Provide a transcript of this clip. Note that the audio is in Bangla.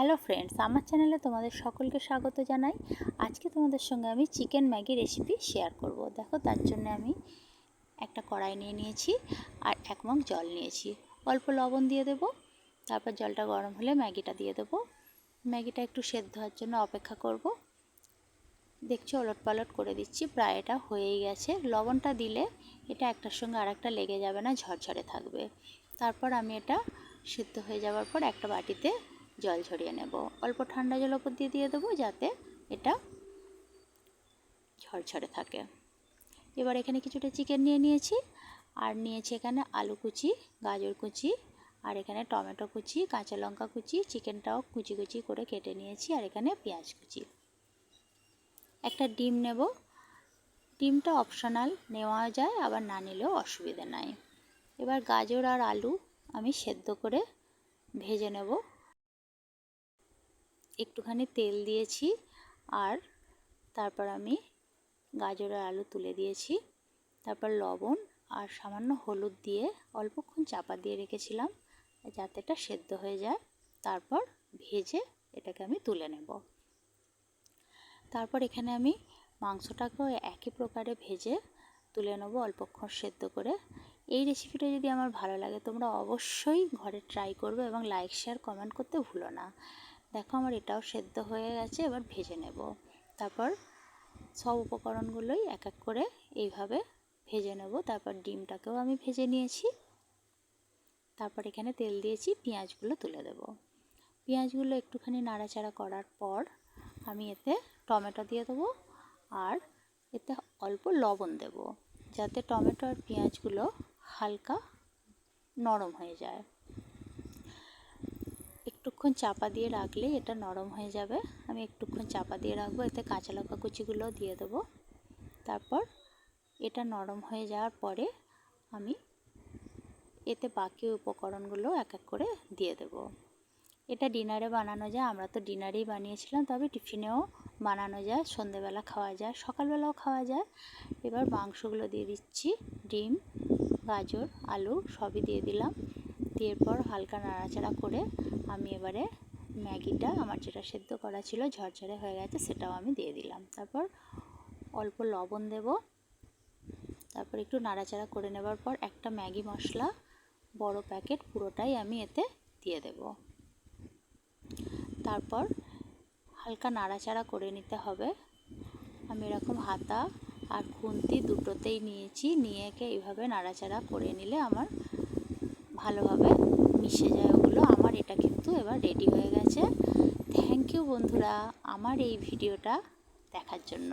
হ্যালো ফ্রেন্ডস আমার চ্যানেলে তোমাদের সকলকে স্বাগত জানাই। আজকে তোমাদের সঙ্গে আমি চিকেন ম্যাগি রেসিপি শেয়ার করব। দেখো, তার জন্য আমি একটা কড়াই নিয়ে নিয়েছি আর এক মগ জল নিয়েছি। অল্প লবণ দিয়ে দেব, তারপর জলটা গরম হলে ম্যাগিটা দিয়ে দেব। ম্যাগিটা একটু সেদ্ধ হওয়ার জন্য অপেক্ষা করব। দেখছি ওলট পালট করে দিচ্ছি, প্রায় এটা হয়েই গেছে। লবণটা দিলে এটা একটার সঙ্গে আর একটা লেগে যাবে না, ঝরঝরে থাকবে। তারপর আমি এটা সিদ্ধ হয়ে যাওয়ার পর একটা বাটিতে জল ঝরিয়ে নেব। অল্প ঠান্ডা জল ওপর দিয়ে দিয়ে দেবো যাতে এটা ঝরঝরে থাকে। এবার এখানে কিছুটা চিকেন নিয়ে নিয়েছি। আর নিয়েছি এখানে আলু কুচি, গাজর কুচি, আর এখানে টমেটো কুচি, কাঁচা লঙ্কা কুচি, চিকেনটাও কুচি কুচি করে কেটে নিয়েছি, আর এখানে পেঁয়াজ কুচি। একটা ডিম নেব। ডিমটা অপশনাল নেওয়া যায়, আবার না নিলেও অসুবিধা নাই। এবার গাজর আর আলু আমি সেদ্ধ করে ভেজে নেব। একটুখানি তেল দিয়েছি আর তারপর আমি গাজর আর আলু তুলে দিয়েছি। তারপর লবণ আর সামান্য হলুদ দিয়ে অল্পক্ষণ চাপা দিয়ে রেখেছিলাম যাতে এটা সেদ্ধ হয়ে যায়। তারপর ভেজে এটাকে আমি তুলে নেব। তারপর এখানে আমি মাংসটাকেও একই প্রকারে ভেজে তুলে নেব অল্পক্ষণ সেদ্ধ করে। এই রেসিপিটা যদি আমার ভালো লাগে তোমরা অবশ্যই ঘরে ট্রাই করবে এবং লাইক শেয়ার কমেন্ট করতে ভুলো না। দেখো আমার এটাও সেদ্ধ হয়ে গেছে, এবার ভেজে নেব। তারপর সব উপকরণগুলোই এক এক করে এইভাবে ভেজে নেব। তারপর ডিমটাকেও আমি ভেজে নিয়েছি। তারপর এখানে তেল দিয়েছি, পেঁয়াজগুলো তুলে দেব। পেঁয়াজগুলো একটুখানি নাড়াচাড়া করার পর আমি এতে টমেটো দিয়ে দেবো আর এতে অল্প লবণ দেব, যাতে টমেটো আর পেঁয়াজগুলো হালকা নরম হয়ে যায়। একটুক্ষণ চাপা দিয়ে রাখলে এটা নরম হয়ে যাবে। আমি একটুক্ষণ চাপা দিয়ে রাখব, এতে কাঁচা লঙ্কা কুচিগুলো দিয়ে দেবো। তারপর এটা নরম হয়ে যাওয়ার পরে আমি এতে বাকি উপকরণগুলো এক এক করে দিয়ে দেব। এটা ডিনারে বানানো যায়, আমরা তো ডিনারেই বানিয়েছিলাম, তবে টিফিনেও বানানো যায়, সন্ধেবেলা খাওয়া যায়, সকালবেলাও খাওয়া যায়। এবার মাংসগুলো দিয়ে দিচ্ছি, ডিম, গাজর, আলু সবই দিয়ে দিলাম। দিয়ে পর হালকা নাড়াচাড়া করে আমি এবারে ম্যাগিটা আমার যেটা সেদ্ধ করা ছিল ঝরঝরে হয়ে গেছে সেটাও আমি দিয়ে দিলাম। তারপর অল্প লবণ দেব। তারপর একটু নাড়াচাড়া করে নেবার পর একটা ম্যাগি মশলা বড় প্যাকেট পুরোটাই আমি এতে দিয়ে দেব। তারপর হালকা নাড়াচাড়া করে নিতে হবে। আমি এরকম হাতা আর খুন্তি দুটোতেই নিয়েছি। নিয়ে একে নাড়াচাড়া করে নিলে আমার ভালোভাবে মিশে যায় ওগুলো। আমার এটা কিন্তু এবার রেডি হয়ে গেছে। থ্যাংক ইউ বন্ধুরা, আমার এই ভিডিওটা দেখার জন্য।